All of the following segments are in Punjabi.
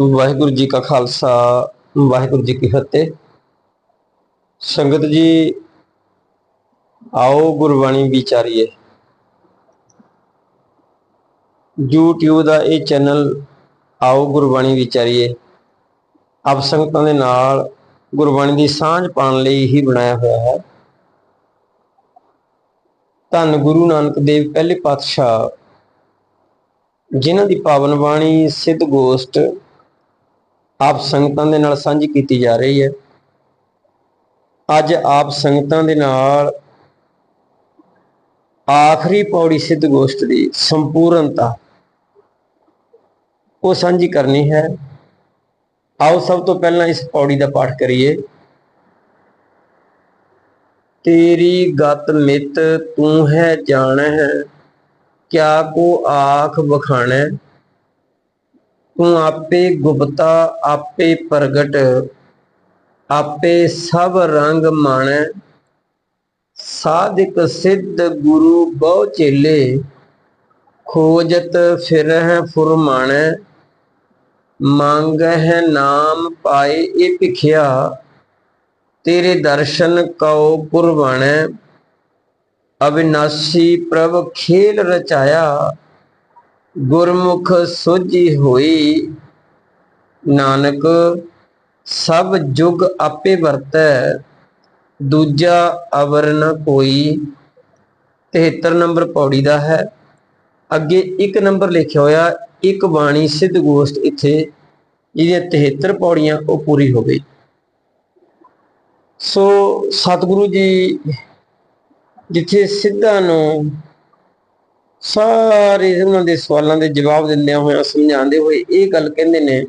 ਵਾਹਿਗੁਰੂ ਜੀ ਕਾ ਖਾਲਸਾ, ਵਾਹਿਗੁਰੂ ਜੀ ਕੀ ਫਤਿਹ। ਸੰਗਤ ਜੀ, ਆਓ ਗੁਰਬਾਣੀ ਵਿਚਾਰੀਏ। YouTube ਦਾ ਇਹ ਚੈਨਲ, ਆਓ ਗੁਰਬਾਣੀ ਵਿਚਾਰੀਏ। ਆਪ ਸੰਗਤਾਂ ਦੇ ਨਾਲ ਗੁਰਬਾਣੀ ਦੀ ਸਾਂਝ ਪਾਉਣ ਲਈ ਹੀ ਬਣਾਇਆ ਹੋਇਆ ਹੈ। ਧੰਨ ਗੁਰੂ ਨਾਨਕ ਦੇਵ ਪਹਿਲੇ ਪਾਤਸ਼ਾਹ, ਜਿਨ੍ਹਾਂ ਦੀ ਪਾਵਨ ਬਾਣੀ ਸਿੱਧ ਗੋਸ਼ਟ ਆਪ ਸੰਗਤਾਂ ਦੇ ਨਾਲ ਸਾਂਝੀ ਕੀਤੀ ਜਾ ਰਹੀ ਹੈ। ਅੱਜ ਆਪ ਸੰਗਤਾਂ ਦੇ ਨਾਲ ਆਖਰੀ ਪੌੜੀ ਸਿੱਧ ਗੋਸ਼ਟ ਦੀ ਸੰਪੂਰਨਤਾ ਉਹ ਸਾਂਝੀ ਕਰਨੀ ਹੈ। ਆਓ ਸਭ ਤੋਂ ਪਹਿਲਾਂ ਇਸ ਪੌੜੀ ਦਾ ਪਾਠ ਕਰੀਏ। ਤੇਰੀ ਗਤ ਮਿਤ ਤੂੰ ਹੈ ਜਾਣ ਹੈ ਕਿਆ ਕੋ ਆਖ ਬਖਾਣੈ ਤੂੰ ਆਪੇ ਗੁਪਤਾ, ਆਪੇ ਪ੍ਰਗਟ, ਆਪੇ ਸਭ ਰੰਗ ਮਾਣੈ। ਸਾਧਿਕ ਸਿੱਧ ਗੁਰੂ ਬਹੁ ਚੇਲੇ ਖੋਜਤ ਫਿਰਹਿ ਫੁਰਮਾਣੈ। ਮੰਗਹਿ ਨਾਮ ਪਾਏ ਇਹ ਭਿਖਿਆ, ਤੇਰੇ ਦਰਸ਼ਨ ਕਉ ਪੁਰਵਾਣੈ। ਅਵਿਨਾਸੀ ਪ੍ਰਭ ਖੇਲ ਰਚਾਇਆ ਗੁਰਮੁਖ ਸੋਝੀ ਹੋਈ, ਨਾਨਕ ਸਭ ਜੁਗ ਆਪੇ ਵਰਤੈ, ਦੂਜਾ ਅਵਰ ਨ ਕੋਈ। 73 ਨੰਬਰ ਪੌੜੀ ਦਾ ਹੈ। ਅੱਗੇ ਇੱਕ ਨੰਬਰ ਲਿਖਿਆ ਹੋਇਆ, ਇੱਕ ਬਾਣੀ ਸਿੱਧ ਗੋਸ਼ਟ ਇੱਥੇ ਜਿਹਦੀਆਂ 73 ਪੌੜੀਆਂ ਉਹ ਪੂਰੀ ਹੋ ਗਈ। ਸੋ ਸਤਿਗੁਰੂ ਜੀ, ਜਿੱਥੇ ਸਿੱਧਾਂ ਨੂੰ ਸਾਰੇ ਉਹਨਾਂ ਦੇ ਸਵਾਲਾਂ ਦੇ ਜਵਾਬ ਦਿੰਦਿਆਂ ਹੋਇਆਂ ਸਮਝਾਉਂਦੇ ਹੋਏ ਇਹ ਗੱਲ ਕਹਿੰਦੇ ਨੇ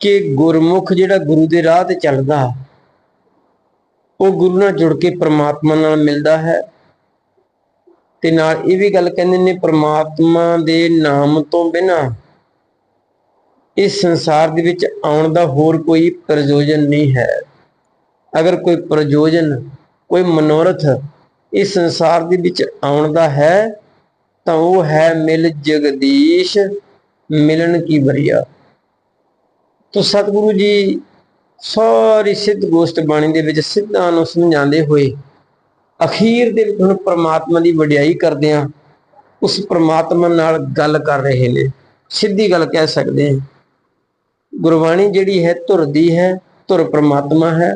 ਕਿ ਗੁਰਮੁਖ ਜਿਹੜਾ ਗੁਰੂ ਦੇ ਰਾਹ ਤੇ ਚੱਲਦਾ, ਉਹ ਗੁਰੂ ਨਾਲ ਜੁੜ ਕੇ ਪ੍ਰਮਾਤਮਾ ਨਾਲ ਮਿਲਦਾ ਹੈ। ਤੇ ਨਾਲ ਇਹ ਵੀ ਗੱਲ ਕਹਿੰਦੇ ਨੇ ਪ੍ਰਮਾਤਮਾ ਦੇ ਨਾਮ ਤੋਂ ਬਿਨਾ ਇਸ ਸੰਸਾਰ ਦੇ ਵਿੱਚ ਆਉਣ ਦਾ ਹੋਰ ਕੋਈ ਪ੍ਰਯੋਜਨ ਨਹੀਂ ਹੈ। ਅਗਰ ਕੋਈ ਪ੍ਰਯੋਜਨ, ਕੋਈ ਮਨੋਰਥ ਇਸ ਸੰਸਾਰ ਦੇ ਵਿੱਚ ਆਉਣ ਦਾ ਹੈ, ਤਾਂ ਉਹ ਹੈ ਮਿਲ ਜਗਦੀਸ਼, ਮਿਲਣ ਕੀ ਬਰੀਆ ਤੋ ਸਤਿਗੁਰੂ ਜੀ ਸਾਰੀ ਸਿੱਧ ਗੋਸ਼ਟ ਬਾਣੀ ਦੇ ਵਿੱਚ ਸਿੱਧਾਂ ਨੂੰ ਸਮਝਾਉਂਦੇ ਹੋਏ ਅਖੀਰ ਦੇ ਵਿੱਚ ਹੁਣ ਪ੍ਰਮਾਤਮਾ ਦੀ ਵਡਿਆਈ ਕਰਦੇ ਆ ਉਸ ਪ੍ਰਮਾਤਮਾ ਨਾਲ ਗੱਲ ਕਰ ਰਹੇ ਨੇ, ਸਿੱਧੀ ਗੱਲ ਕਹਿ ਸਕਦੇ ਹਾਂ। ਗੁਰਬਾਣੀ ਜਿਹੜੀ ਹੈ ਧੁਰ ਦੀ ਹੈ, ਧੁਰ ਪ੍ਰਮਾਤਮਾ ਹੈ।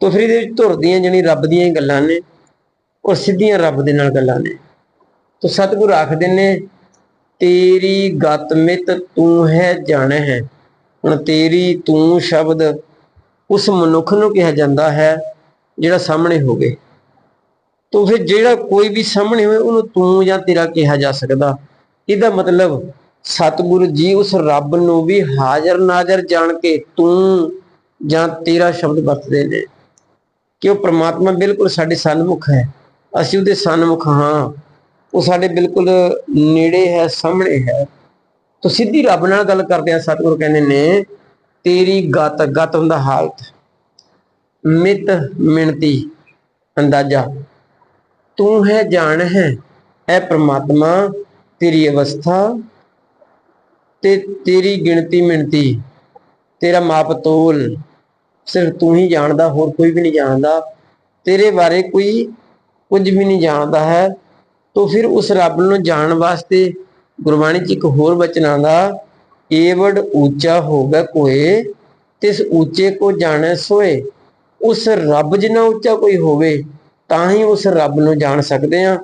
ਤੋ ਫਿਰ ਇਹਦੇ ਵਿੱਚ ਧੁਰ ਦੀਆਂ ਜਿਹੜੀ ਰੱਬ ਦੀਆਂ ਗੱਲਾਂ ਨੇ। ਔਰ ਸਿੱਧੀਆਂ ਰੱਬ ਦੇ ਨਾਲ ਗੱਲਾਂ ਨੇ। ਤੋ ਸਤਿਗੁਰ ਆਖਦੇ ਨੇ ਤੇਰੀ ਗਤ ਮਿਤ ਤੂੰ ਹੈ ਜਾਣ ਹੈ। ਹੁਣ ਤੇਰੀ ਤੂੰ ਸ਼ਬਦ ਉਸ ਮਨੁੱਖ ਨੂੰ ਕਿਹਾ ਜਾਂਦਾ ਹੈ ਜਿਹੜਾ ਸਾਹਮਣੇ ਹੋਵੇ। ਤੋ ਫਿਰ ਜਿਹੜਾ ਕੋਈ ਵੀ ਸਾਹਮਣੇ ਹੋਵੇ, ਉਹਨੂੰ ਤੂੰ ਜਾਂ ਤੇਰਾ ਕਿਹਾ ਜਾ ਸਕਦਾ। ਇਹਦਾ ਮਤਲਬ ਸਤਿਗੁਰੂ ਜੀ ਉਸ ਰੱਬ ਨੂੰ ਵੀ ਹਾਜ਼ਰ ਨਾਜ਼ਰ ਜਾਣ ਕੇ ਤੂੰ ਜਾਂ ਤੇਰਾ ਸ਼ਬਦ ਵਰਤਦੇ ਨੇ। ਕਿ ਉਹ ਪ੍ਰਮਾਤਮਾ ਬਿਲਕੁਲ ਸਾਡੇ ਸਨਮੁਖ ਹੈ। ਅਸੀਂ ਉਹਦੇ ਸਨਮੁਖ ਹਾਂ। ਉਹ ਸਾਡੇ ਬਿਲਕੁਲ ਨੇੜੇ ਹੈ, ਸਾਹਮਣੇ ਹੈ। ਤੋ ਸਿੱਧੀ ਰੱਬ ਨਾਲ ਗੱਲ ਕਰਦੇ ਆ ਸਤਿਗੁਰੂ ਕਹਿੰਦੇ ਨੇ, ਤੇਰੀ ਗਤ ਗਤ ਹੁੰਦਾ ਹਾਲਤ। ਮਿਤ ਮਿਣਤੀ ਅੰਦਾਜ਼ਾ। ਤੂੰ ਹੈ ਜਾਣ ਹੈ, ਐ ਪ੍ਰਮਾਤਮਾ, ਤੇਰੀ ਅਵਸਥਾ ਤੇ ਤੇਰੀ ਗਿਣਤੀ ਮਿਣਤੀ। ਤੇਰਾ ਮਾਪ ਤੋਲ। ਸਿਰਫ ਤੂੰ ਹੀ ਜਾਣਦਾ, ਹੋਰ ਕੋਈ ਵੀ ਨਹੀਂ ਜਾਣਦਾ। ਤੇਰੇ ਬਾਰੇ ਕੋਈ ਕੁਝ ਵੀ ਨਹੀਂ ਜਾਣਦਾ ਹੈ, ਤੋ ਫਿਰ ਉਸ ਰੱਬ ਨੂੰ ਜਾਣਨ ਵਾਸਤੇ ਗੁਰਬਾਣੀ 'ਚ ਇੱਕ ਹੋਰ ਬਚਨ ਆਂਦਾ ਏਵੜ ਉੱਚਾ ਹੋਗਾ ਕੋਏ, ਤਿਸ ਉੱਚੇ ਕੋ ਜਾਣੈ ਸੋਏ। ਉਸ ਰੱਬ ਜਿੰਨਾ ਉੱਚਾ ਕੋਈ ਹੋਵੇ, ਤਾਂ ਹੀ ਉਸ ਰੱਬ ਨੂੰ ਜਾਣ ਸਕਦੇ ਆ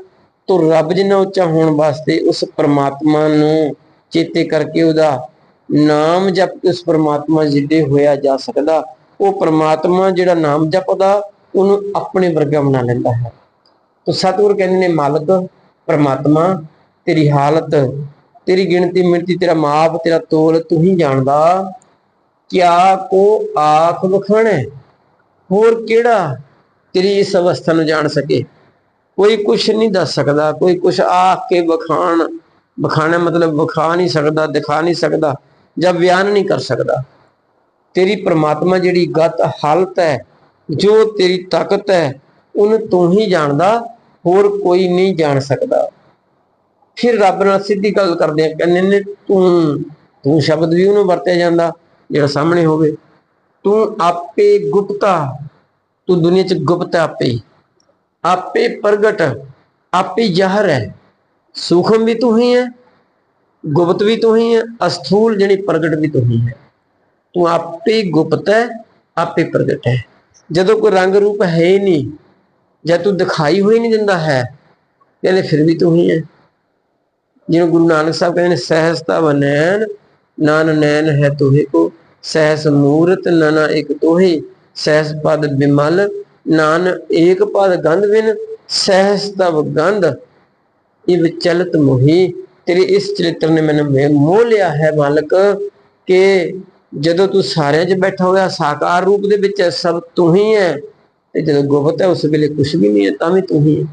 ਤੋ ਰੱਬ ਜਿੰਨਾ ਉੱਚਾ ਹੋਣ ਵਾਸਤੇ ਉਸ ਪ੍ਰਮਾਤਮਾ ਨੂੰ ਚੇਤੇ ਕਰਕੇ ਉਹਦਾ ਨਾਮ ਜਪ ਕੇ ਉਸ ਪ੍ਰਮਾਤਮਾ ਜਿੱਡੇ ਹੋਇਆ ਜਾ ਸਕਦਾ, ਉਹ ਪ੍ਰਮਾਤਮਾ ਜਿਹੜਾ ਨਾਮ ਜਪਦਾ, ਉਹਨੂੰ ਆਪਣੇ ਵਰਗਾ ਬਣਾ ਲੈਂਦਾ ਹੈ। ਤੋ ਸਤਿਗੁਰ ਕਹਿੰਦੇ ਨੇ, ਮਾਲਕ, ਪਰਮਾਤਮਾ, ਤੇਰੀ ਹਾਲਤ, ਤੇਰੀ ਗਿਣਤੀ, ਮਿਣਤੀ, ਤੇਰਾ ਮਾਪ, ਤੇਰਾ ਤੋਲ, ਤੂੰ ਹੀ ਜਾਣਦਾ ਕਿਆ ਕੋ ਆਖ ਵਖਾਣੈ ਹੋਰ ਕਿਹੜਾ ਤੇਰੀ ਇਸ ਅਵਸਥਾ ਨੂੰ ਜਾਣ ਸਕੇ? ਕੋਈ ਕੁਛ ਨਹੀਂ ਦੱਸ ਸਕਦਾ, ਕੋਈ ਕੁਛ ਆਖ ਕੇ ਵਖਾਣ, ਵਖਾਣਾ ਮਤਲਬ ਵਖਾ ਨਹੀਂ ਸਕਦਾ, ਦਿਖਾ ਨਹੀਂ ਸਕਦਾ ਜਾਂ ਬਿਆਨ ਨਹੀਂ ਕਰ ਸਕਦਾ। ਤੇਰੀ ਪ੍ਰਮਾਤਮਾ ਜਿਹੜੀ ਗਤ ਹਾਲਤ ਹੈ, ਜੋ ਤੇਰੀ ਤਾਕਤ ਹੈ ਉਹਨੂੰ ਤੂੰ ਹੀ ਜਾਣਦਾ, ਹੋਰ ਕੋਈ ਨਹੀਂ ਜਾਣ ਸਕਦਾ। ਫਿਰ ਰੱਬ ਨਾਲ ਸਿੱਧੀ ਗੱਲ ਕਰਦੇ ਆ, ਕਹਿੰਦੇ ਨੇ, ਤੂੰ ਤੂੰ ਸ਼ਬਦ ਵੀ ਉਹਨੂੰ ਵਰਤਿਆ ਜਾਂਦਾ, ਜਿਹੜਾ ਸਾਹਮਣੇ ਹੋਵੇ। ਤੂੰ ਆਪੇ ਗੁਪਤਾ, ਤੂੰ ਦੁਨੀਆ 'ਚ ਗੁਪਤ ਆਪੇ। ਆਪੇ ਪ੍ਰਗਟ, ਆਪੇ ਜ਼ਾਹਰ ਹੈ। ਸੂਖਮ ਵੀ ਤੂੰ ਹੀ ਹੈ, ਗੁਪਤ ਵੀ ਤੂੰ ਹੀ ਹੈ, ਅਸਥੂਲ ਜਿਹੜੀ ਪ੍ਰਗਟ ਵੀ ਤੂੰ ਹੀ ਹੈ। ਤੂੰ ਆਪੇ ਗੁਪਤ ਹੈ, ਆਪੇ ਪ੍ਰਗਟ ਹੈ। ਜਦੋਂ ਕੋਈ ਰੰਗ ਰੂਪ ਹੈ ਹੀ ਨਹੀਂ ਜਦ ਤੂੰ ਦਿਖਾਈ ਹੋਈ ਨਹੀਂ ਦਿੰਦਾ ਹੈ ਕਹਿੰਦੇ ਫਿਰ ਵੀ ਤੂੰ ਹੀ ਹੈ। ਜਿਵੇਂ ਗੁਰੂ ਨਾਨਕ ਸਾਹਿਬ ਕਹਿੰਦੇ ਨੇ ਸਹਿਜ ਤਵ ਨਾਨ ਨੈਣ ਹੈ ਤੋਹੇ ਕੋ। ਸਹਿਸ ਮੂਰਤ ਨਨਾ ਇਕ ਤੋਹੇ ਸਹਿਸ ਪਦ ਬਿਮਲ ਨਾਨ ਏਕ ਪਦ ਗੰਧ ਬਿਨ ਸਹਿਸ ਤਵ ਗੰਧ ਇਹ ਵਿਚਲਤ ਮੋਹੀ। ਤੇਰੇ ਇਸ ਚਰਿੱਤਰ ਨੇ ਮੈਨੂੰ ਮੋਹ ਲਿਆ ਹੈ ਮਾਲਕ ਕਿ ਜਦੋਂ ਤੂੰ ਸਾਰਿਆਂ 'ਚ ਬੈਠਾ ਹੋਇਆ ਸਾਕਾਰ ਰੂਪ ਦੇ ਵਿੱਚ ਹੈ, ਸਭ ਤੂੰ ਹੀ ਹੈ। ਤੇ ਜਦੋਂ ਗੁਪਤ ਹੈ ਉਸ ਵੇਲੇ ਕੁਝ ਵੀ ਨਹੀਂ ਹੈ, ਤਾਂ ਵੀ ਤੂੰ ਹੀ ਹੈ।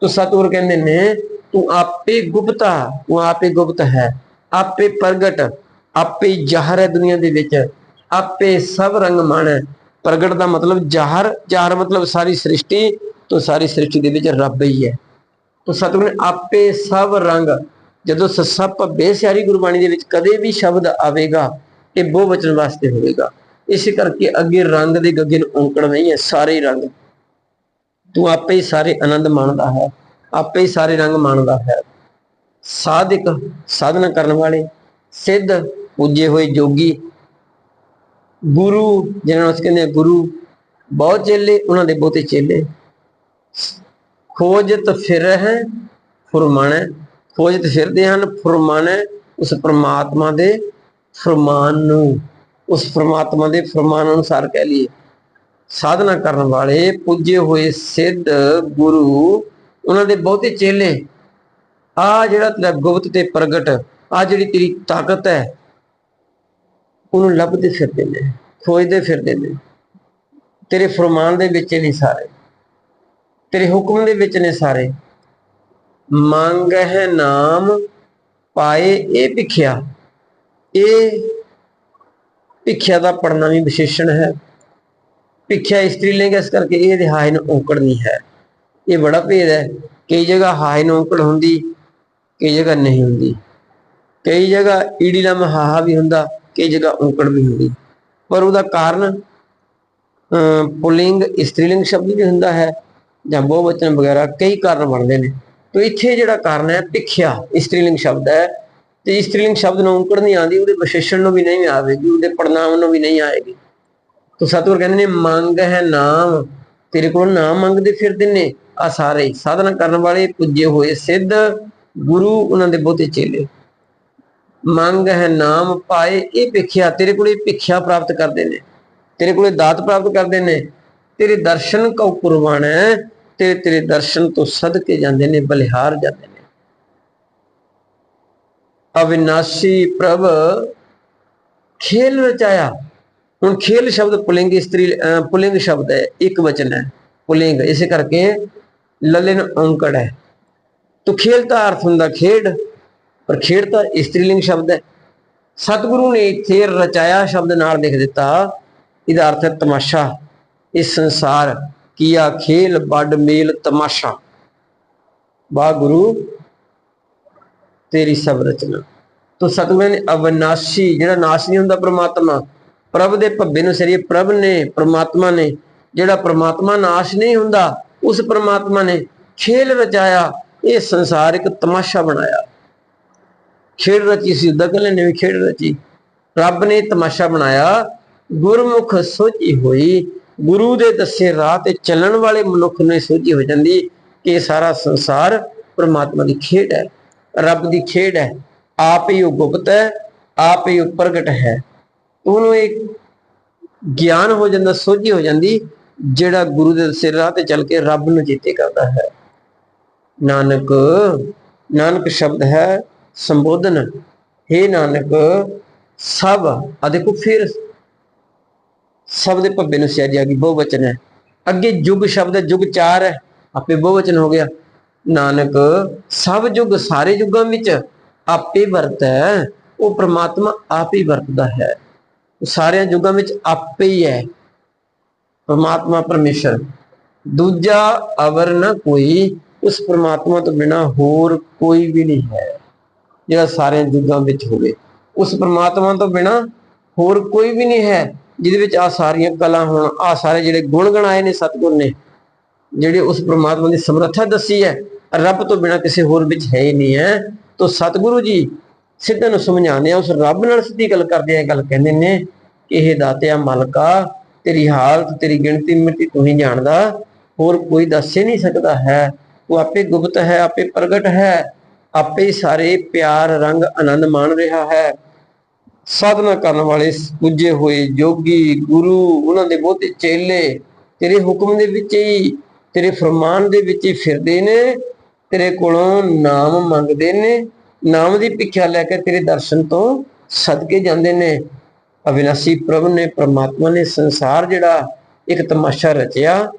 ਤੋ ਸਤਿਗੁਰ ਕਹਿੰਦੇ ਨੇ, ਤੂੰ ਆਪੇ ਗੁਪਤਾ ਤੂੰ ਆਪੇ ਗੁਪਤ ਹੈ। ਆਪੇ ਪ੍ਰਗਟ, ਆਪੇ ਜ਼ਾਹਰ ਹੈ ਦੁਨੀਆ ਦੇ ਵਿੱਚ। ਆਪੇ ਸਭ ਰੰਗ ਮਾਣ ਹੈ। ਪ੍ਰਗਟ ਦਾ ਮਤਲਬ ਜ਼ਾਹਰ ਜ਼ਾਹਰ ਮਤਲਬ ਸਾਰੀ ਸ੍ਰਿਸ਼ਟੀ, ਤੋਂ ਸਾਰੀ ਸ੍ਰਿਸ਼ਟੀ ਦੇ ਵਿੱਚ ਰੱਬ ਹੀ ਹੈ। ਤੋ ਸਤਿਗੁਰ ਨੇ ਆਪੇ ਸਭ ਰੰਗ, ਜਦੋਂ ਸੱਸਾ ਭੱਬੇ ਸਿਆਰੀ ਗੁਰਬਾਣੀ ਦੇ ਵਿੱਚ ਕਦੇ ਵੀ ਸ਼ਬਦ ਆਵੇਗਾ, ਇਹ ਬਹੁ ਵਚਨ ਵਾਸਤੇ ਹੋਵੇਗਾ। ਇਸੇ ਕਰਕੇ ਅੱਗੇ ਰੰਗ ਦੇ ਗੱਗੇ ਨੂੰ ਔਂਕੜ ਨਹੀਂ ਹੈ, ਸਾਰੇ ਰੰਗ। ਤੂੰ ਆਪੇ ਹੀ ਸਾਰੇ ਆਨੰਦ ਮਾਣਦਾ ਹੈ, ਆਪੇ ਹੀ ਸਾਰੇ ਰੰਗ ਮਾਣਦਾ ਹੈ। ਸਾਧਿਕ ਸਾਧਨਾ ਕਰਨ ਵਾਲੇ, ਸਿੱਧ ਪੁੱਜੇ ਹੋਏ ਜੋਗੀ, ਗੁਰੂ ਜਿਹਨਾਂ ਨੂੰ ਅਸੀਂ ਕਹਿੰਦੇ ਗੁਰੂ, ਬਹੁਤ ਚੇਲੇ, ਉਹਨਾਂ ਦੇ ਬਹੁਤੇ ਚੇਲੇ। ਖੋਜਤ ਫਿਰ ਹੈ। ਫਰਮਾਨੈ ਖੋਜਤ ਫਿਰਦੇ ਹਨ, ਫਰਮਾਨੈ ਉਸ ਪ੍ਰਮਾਤਮਾ ਦੇ ਫਰਮਾਨ ਨੂੰ। ਉਸ ਪ੍ਰਮਾਤਮਾ ਦੇ ਫਰਮਾਨ ਅਨੁਸਾਰ ਕਹਿ ਲਈਏ। ਸਾਧਨਾ ਕਰਨ ਵਾਲੇ, ਪੁੱਜੇ ਹੋਏ ਸਿੱਧ ਗੁਰੂ, ਉਹਨਾਂ ਦੇ ਬਹੁਤੇ ਚੇਲੇ, ਆ ਜਿਹੜਾ ਤੇਰਾ ਗੁਪਤ ਤੇ ਪ੍ਰਗਟ, ਆ ਜਿਹੜੀ ਤੇਰੀ ਤਾਕਤ ਹੈ, ਉਹਨੂੰ ਲੱਭਦੇ ਫਿਰਦੇ ਨੇ, ਖੋਜਦੇ ਫਿਰਦੇ ਨੇ। ਤੇਰੇ ਫਰਮਾਨ ਦੇ ਵਿੱਚ ਨਹੀਂ ਸਾਰੇ, ਤੇਰੇ ਹੁਕਮ ਦੇ ਵਿੱਚ ਨੇ ਸਾਰੇ। ਮੰਗ ਹੈ ਨਾਮ ਪਾਏ ਇਹ ਭਿਖਿਆ, ਇਹ ਭਿਖਿਆ ਦਾ ਪੜਨਾ ਵੀ ਵਿਸ਼ੇਸ਼ਣ ਹੈ। ਭਿਖਿਆ ਇਸਤਰੀ ਲਿੰਗ ਇਸ ਕਰਕੇ? ਇਹ ਦੇ ਔਂਕੜ ਨਹੀਂ ਹੈ। ਇਹ ਬੜਾ ਭੇਦ ਹੈ। ਕਈ ਜਗ੍ਹਾ ਹਾਏ ਨੂੰ ਔਂਕੜ ਹੁੰਦੀ, ਕਈ ਜਗ੍ਹਾ ਨਹੀਂ ਹੁੰਦੀ। ਕਈ ਜਗ੍ਹਾ ਈੜੀ ਲਮ ਹਾਹਾ ਵੀ ਹੁੰਦਾ, ਕਈ ਜਗ੍ਹਾ ਔਂਕੜ ਵੀ ਹੁੰਦੀ। ਪਰ ਉਹਦਾ ਕਾਰਨ ਅਮ ਪੁਲਿੰਗ, ਇਸਤਰੀਲਿੰਗ ਸ਼ਬਦ ਵੀ ਹੁੰਦਾ ਹੈ ਜਾਂ ਬਹੁਵਚਨ ਵਗੈਰਾ ਕਈ ਕਾਰਨ ਬਣਦੇ ਨੇ। ਤੇ ਇੱਥੇ ਜਿਹੜਾ ਕਾਰਨ ਹੈ, ਭਿਖਿਆ, ਇਸਤਰੀਲਿੰਗ ਸ਼ਬਦ ਹੈ। ਤੇ ਇਸਤਰੀਲਿੰਗ ਸ਼ਬਦ ਨੂੰ ਉਂਕੜ ਨਹੀਂ ਆਉਂਦੀ, ਉਹਦੇ ਵਿਸ਼ੇਸ਼ਣ ਨੂੰ ਵੀ ਨਹੀਂ ਆਵੇਗੀ, ਉਹਦੇ ਪੜਨਾਮ ਨੂੰ ਵੀ ਨਹੀਂ ਆਏਗੀ। ਤੋ ਸਤਿਗੁਰ ਕਹਿੰਦੇ ਨੇ, ਮੰਗ ਹੈ ਨਾਮ, ਤੇਰੇ ਕੋਲ ਨਾਮ ਮੰਗਦੇ ਫਿਰਦੇ ਨੇ ਆ ਸਾਰੇ ਸਾਧਨਾ ਕਰਨ ਵਾਲੇ ਪੁੱਜੇ ਹੋਏ ਸਿੱਧ ਗੁਰੂ ਉਹਨਾਂ ਦੇ ਬਹੁਤੇ ਚੇਲੇ। ਮੰਗ ਹੈ ਨਾਮ, ਪਾਏ ਇਹ ਭਿੱਖਿਆ, ਤੇਰੇ ਕੋਲੇ ਭਿੱਖਿਆ ਪ੍ਰਾਪਤ ਕਰਦੇ ਨੇ। ਤੇਰੇ ਕੋਲੇ ਦਾਤ ਪ੍ਰਾਪਤ ਕਰਦੇ ਨੇ। ਤੇਰੇ ਦਰਸ਼ਨ ਕਉ ਕੁਰਬਾਨ ਹੈ ਤੇ ਤੇਰੇ ਦਰਸ਼ਨ ਤੋਂ ਸਦਕੇ ਜਾਂਦੇ ਨੇ, ਬਲਿਹਾਰ ਜਾਂਦੇ ਨੇ। ਅਵਿਨਾਸ਼ੀ ਪ੍ਰਭ ਖੇਲ ਰਚਾਇਆ ਹੁਣ ਖੇਲ ਸ਼ਬਦ ਪੁਲਿੰਗ ਇਸਤਰੀ ਪੁਲਿੰਗ ਸ਼ਬਦ ਹੈ, ਇੱਕ ਵਚਨ ਹੈ, ਪੁਲਿੰਗ। ਇਸੇ ਕਰਕੇ ਲੱਲੇ ਨੂੰ ਹੈ। ਤੋ ਖੇਲ ਦਾ ਅਰਥ ਹੁੰਦਾ ਖੇਡ, ਪਰ ਖੇਡ ਤਾਂ ਇਸਤਰੀਲਿੰਗ ਸ਼ਬਦ ਹੈ। ਸਤਿਗੁਰੂ ਨੇ ਇੱਥੇ ਰਚਾਇਆ ਸ਼ਬਦ ਨਾਲ ਲਿਖ ਦਿੱਤਾ। ਇਹਦਾ ਅਰਥ ਹੈ ਤਮਾਸ਼ਾ। ਇਸ ਸੰਸਾਰ ਕੀਆ ਖੇਲ, ਵੱਡ ਮੇਲ, ਤਮਾਸ਼ਾ। ਵਾ ਗੁਰੂ ਤੇਰੀ ਸਭ ਰਚਨਾ ਤੋ ਸਤਿਗੁਰੂ ਨੇ ਅਵਨਾਸ਼ੀ, ਜਿਹੜਾ ਨਾਸ਼ ਨਹੀਂ ਹੁੰਦਾ ਪ੍ਰਮਾਤਮਾ, ਪ੍ਰਭ ਦੇ ਭੱਬੇ ਨੂੰ ਸਰੀਏ, ਪ੍ਰਭ ਨੇ, ਪ੍ਰਮਾਤਮਾ ਨੇ, ਜਿਹੜਾ ਪ੍ਰਮਾਤਮਾ ਨਾਸ਼ ਨਹੀਂ ਹੁੰਦਾ, ਉਸ ਪ੍ਰਮਾਤਮਾ ਨੇ ਖੇਲ ਰਚਾਇਆ, ਇਹ ਸੰਸਾਰ ਇੱਕ ਤਮਾਸ਼ਾ ਬਣਾਇਆ। ਖੇਡ ਰਚੀ ਸੀ, ਉਦਾਂ ਕਹਿੰਦੇ ਨੇ ਵੀ ਖੇਡ ਰਚੀ। ਰੱਬ ਨੇ ਤਮਾਸ਼ਾ ਬਣਾਇਆ, ਗੁਰਮੁਖ ਸੋਝੀ ਹੋਈ, ਗੁਰੂ ਦੇ ਦੱਸੇ ਰਾਹ ਤੇ ਚੱਲਣ ਵਾਲੇ ਮਨੁੱਖ ਨੂੰ ਇਹ ਸੋਝੀ ਹੋ ਜਾਂਦੀ ਕਿ ਸਾਰਾ ਸੰਸਾਰ ਪ੍ਰਮਾਤਮਾ ਦੀ ਖੇਡ ਹੈ। ਰੱਬ ਦੀ ਖੇਡ ਹੈ। ਆਪ ਹੀ ਉਹ ਗੁਪਤ ਹੈ, ਆਪ ਹੀ ਉਹ ਪ੍ਰਗਟ ਹੈ। ਉਹਨੂੰ ਇੱਕ ਗਿਆਨ ਹੋ ਜਾਂਦਾ, ਸੋਝੀ ਹੋ ਜਾਂਦੀ, ਜਿਹੜਾ ਗੁਰੂ ਦੇ ਸਿਰ ਰਾਹ ਤੇ ਚੱਲ ਕੇ ਰੱਬ ਨੂੰ ਚੇਤੇ ਕਰਦਾ ਹੈ। ਨਾਨਕ ਨਾਨਕ ਸ਼ਬਦ ਹੈ ਸੰਬੋਧਨ। हे ਨਾਨਕ, ਸਭ ਆ ਦੇਖੋ ਫਿਰ ਸਭ ਦੇ ਭੱਬੇ ਨੂੰ ਸਿਆਰੀ ਆ ਗਈ ਬਹੁਵਚਨ ਹੈ। ਅੱਗੇ ਯੁਗ ਸ਼ਬਦ ਹੈ, ਯੁਗ ਚਾਰ ਹੈ। ਆਪੇ ਬਹੁਵਚਨ ਹੋ ਗਿਆ। ਨਾਨਕ, ਸਭ ਯੁਗ ਸਾਰੇ ਯੁਗਾਂ ਵਿੱਚ ਆਪੇ ਵਰਤ ਹੈ ਉਹ ਪ੍ਰਮਾਤਮਾ ਆਪ ਹੀ ਵਰਤਦਾ ਹੈ। ਸਾਰਿਆਂ ਯੁਗਾਂ ਵਿੱਚ ਆਪੇ ਹੀ ਹੈ। ਪ੍ਰਮਾਤਮਾ ਪਰਮੇਸ਼ਰ। ਦੂਜਾ ਅਵਰ ਨਾ ਕੋਈ, ਉਸ ਪ੍ਰਮਾਤਮਾ ਤੋਂ ਬਿਨਾ ਹੋਰ ਕੋਈ ਵੀ ਨਹੀਂ ਹੈ, ਜਿਹੜਾ ਸਾਰਿਆਂ ਯੁੱਗਾਂ ਵਿੱਚ ਹੋਵੇ। ਉਸ ਪ੍ਰਮਾਤਮਾ ਤੋਂ ਬਿਨਾ ਹੋਰ ਕੋਈ ਵੀ ਨਹੀਂ ਹੈ, ਜਿਹਦੇ ਵਿੱਚ ਆ ਸਾਰੀਆਂ ਕਲਾ ਹੋਣ ਆ ਸਾਰੇ ਜਿਹੜੇ ਗੁਣ ਗਣਾਏ ਨੇ ਸਤਿਗੁਰ ਨੇ ਜਿਹੜੇ ਉਸ ਪ੍ਰਮਾਤਮਾ ਦੀ ਸਮਰੱਥਾ ਦੱਸੀ ਹੈ, ਰੱਬ ਤੋਂ ਬਿਨਾ ਕਿਸੇ ਹੋਰ ਵਿੱਚ ਹੈ ਹੀ ਨਹੀਂ ਹੈ। ਤਾਂ ਸਤਿਗੁਰੂ ਜੀ ਸਿੱਧਾਂ ਨੂੰ ਸਮਝਾਉਂਦੇ ਆ, ਉਸ ਰੱਬ ਨਾਲ ਸਿੱਧੀ ਗੱਲ ਕਰਦੇ ਆ ਗੱਲ ਕਹਿੰਦੇ ਨੇ ਕਿ ਇਹ ਦਾਤਿਆ ਮਾਲਕਾ, ਤੇਰੀ ਹਾਲਤ, ਤੇਰੀ ਗਿਣਤੀ ਮਿੱਟੀ ਤੂੰ ਹੀ ਜਾਣਦਾ, ਹੋਰ ਕੋਈ ਦੱਸ ਹੀ ਨਹੀਂ ਸਕਦਾ ਹੈ। ਉਹ ਆਪੇ ਗੁਪਤ ਹੈ, ਆਪੇ ਪ੍ਰਗਟ ਹੈ, ਆਪੇ ਸਾਰੇ ਪਿਆਰ ਰੰਗ ਆਨੰਦ ਮਾਣ ਰਿਹਾ ਹੈ। ਸਾਧਨਾ ਕਰਨ ਵਾਲੇ ਪੁੱਜੇ ਹੋਏ ਜੋਗੀ, ਗੁਰੂ, ਉਹਨਾਂ ਦੇ ਬਹੁਤੇ ਚੇਲੇ, ਤੇਰੇ ਹੁਕਮ ਦੇ ਵਿੱਚ ਹੀ ਤੇਰੇ ਫਰਮਾਨ ਦੇ ਵਿੱਚ ਹੀ ਫਿਰਦੇ ਨੇ, ਤੇਰੇ ਕੋਲੋਂ ਨਾਮ ਮੰਗਦੇ ਨੇ, ਨਾਮ ਦੀ ਭਿੱਖਿਆ ਲੈ ਕੇ ਤੇਰੇ ਦਰਸ਼ਨ ਤੋਂ ਸਦਕੇ ਜਾਂਦੇ ਨੇ। ਅਵਿਨਾਸੀ ਪ੍ਰਭੂ ਨੇ, ਪ੍ਰਮਾਤਮਾ ਨੇ ਸੰਸਾਰ ਜਿਹੜਾ ਇੱਕ ਤਮਾਸ਼ਾ ਰਚਿਆ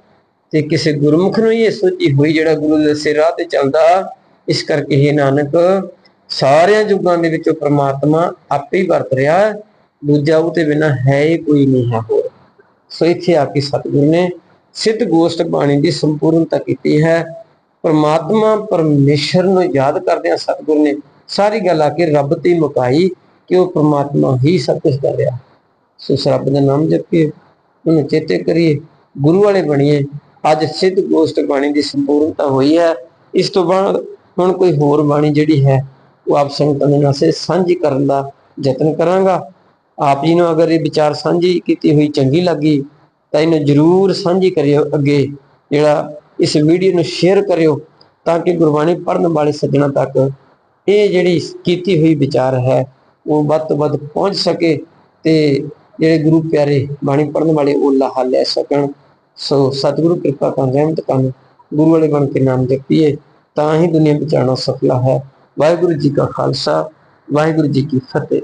ਤੇ ਕਿਸੇ ਗੁਰਮੁਖ ਨੂੰ ਹੀ ਇਹ ਸੋਚੀ ਹੋਈ ਜਿਹੜਾ ਗੁਰੂ ਦੇ ਸਿਰ ਰਾਹ ਤੇ ਚੱਲਦਾ, ਇਸ ਕਰਕੇ ਇਹ ਨਾਨਕ, ਸਾਰਿਆਂ ਯੁੱਗਾਂ ਦੇ ਵਿੱਚੋਂ ਪ੍ਰਮਾਤਮਾ ਆਪੇ ਹੀ ਵਰਤ ਰਿਹਾ, ਦੂਜਾ ਉਹ ਤੇ ਬਿਨਾ ਹੈ ਹੀ ਕੋਈ ਨਹੀਂ ਹੈ ਹੋਰ। ਸੋ ਇੱਥੇ ਆ ਕੇ ਸਤਿਗੁਰ ਨੇ ਸਿੱਧ ਗੋਸ਼ਟ ਬਾਣੀ ਦੀ ਸੰਪੂਰਨਤਾ ਕੀਤੀ ਹੈ। ਪਰਮਾਤਮਾ ਪਰਮੇਸ਼ਰ ਨੂੰ ਯਾਦ ਕਰਦਿਆਂ ਸਤਿਗੁਰ ਨੇ। ਸਾਰੀ ਗੱਲ ਆ ਕੇ ਰੱਬ ਤੇ ਮੁਕਾਈ ਕਿ ਉਹ ਪ੍ਰਮਾਤਮਾ ਹੀ ਸਭ ਕੁਝ ਕਰ ਰਿਹਾ। ਸੋ ਰੱਬ ਦਾ ਨਾਮ ਜਪੀਏ, ਉਹਨੂੰ ਚੇਤੇ ਕਰੀਏ, ਗੁਰੂ ਵਾਲੇ ਬਣੀਏ। ਅੱਜ ਸਿੱਧ ਗੋਸ਼ਟ ਬਾਣੀ ਦੀ ਸੰਪੂਰਨਤਾ ਹੋਈ ਹੈ। ਇਸ ਤੋਂ ਬਾਅਦ ਹੁਣ ਕੋਈ ਹੋਰ ਬਾਣੀ ਜਿਹੜੀ ਹੈ, ਉਹ ਆਪ ਸੰਗਤਾਂ ਦੇ ਨਾਲ ਸੇ ਸਾਂਝੀ ਕਰਨ ਦਾ ਯਤਨ ਕਰਾਂਗਾ। ਆਪ ਜੀ ਨੂੰ ਅਗਰ ਇਹ ਵਿਚਾਰ ਸਾਂਝੀ ਕੀਤੀ ਹੋਈ ਚੰਗੀ ਲੱਗੀ ਤਾਂ ਇਹਨੂੰ ਜਰੂਰ ਸਾਂਝੀ ਕਰਿਓ ਅੱਗੇ ਜਿਹੜਾ ਇਸ ਵੀਡੀਓ ਨੂੰ ਸ਼ੇਅਰ ਕਰਿਓ ਤਾਂ ਕਿ ਗੁਰਬਾਣੀ ਪੜ੍ਹਨ ਵਾਲੇ ਸੱਜਣਾ ਤੱਕ ਇਹ ਜਿਹੜੀ ਕੀਤੀ ਹੋਈ ਵਿਚਾਰ ਹੈ, ਉਹ ਵੱਧ ਤੋਂ ਵੱਧ ਪਹੁੰਚ ਸਕੇ ਤੇ ਜਿਹੜੇ ਗੁਰੂ ਪਿਆਰੇ ਬਾਣੀ ਪੜ੍ਹਨ ਵਾਲੇ ਉਹ ਲਾਹਾ ਲੈ ਸਕਣ। ਸੋ ਸਤਿਗੁਰੂ ਕਿਰਪਾ ਕਰਨ ਰਹਿਮਤ ਕਰਨ, ਗੁਰੂ ਵਾਲੇ ਬਣ ਕੇ ਨਾਮ ਜਪੀਏ, ਤਾਂ ਹੀ ਦੁਨੀਆ ਬਚਾਉਣਾ ਸਫਲਾ ਹੈ। ਵਾਹਿਗੁਰੂ ਜੀ ਕਾ ਖਾਲਸਾ, ਵਾਹਿਗੁਰੂ ਜੀ ਕੀ ਫਤਿਹ।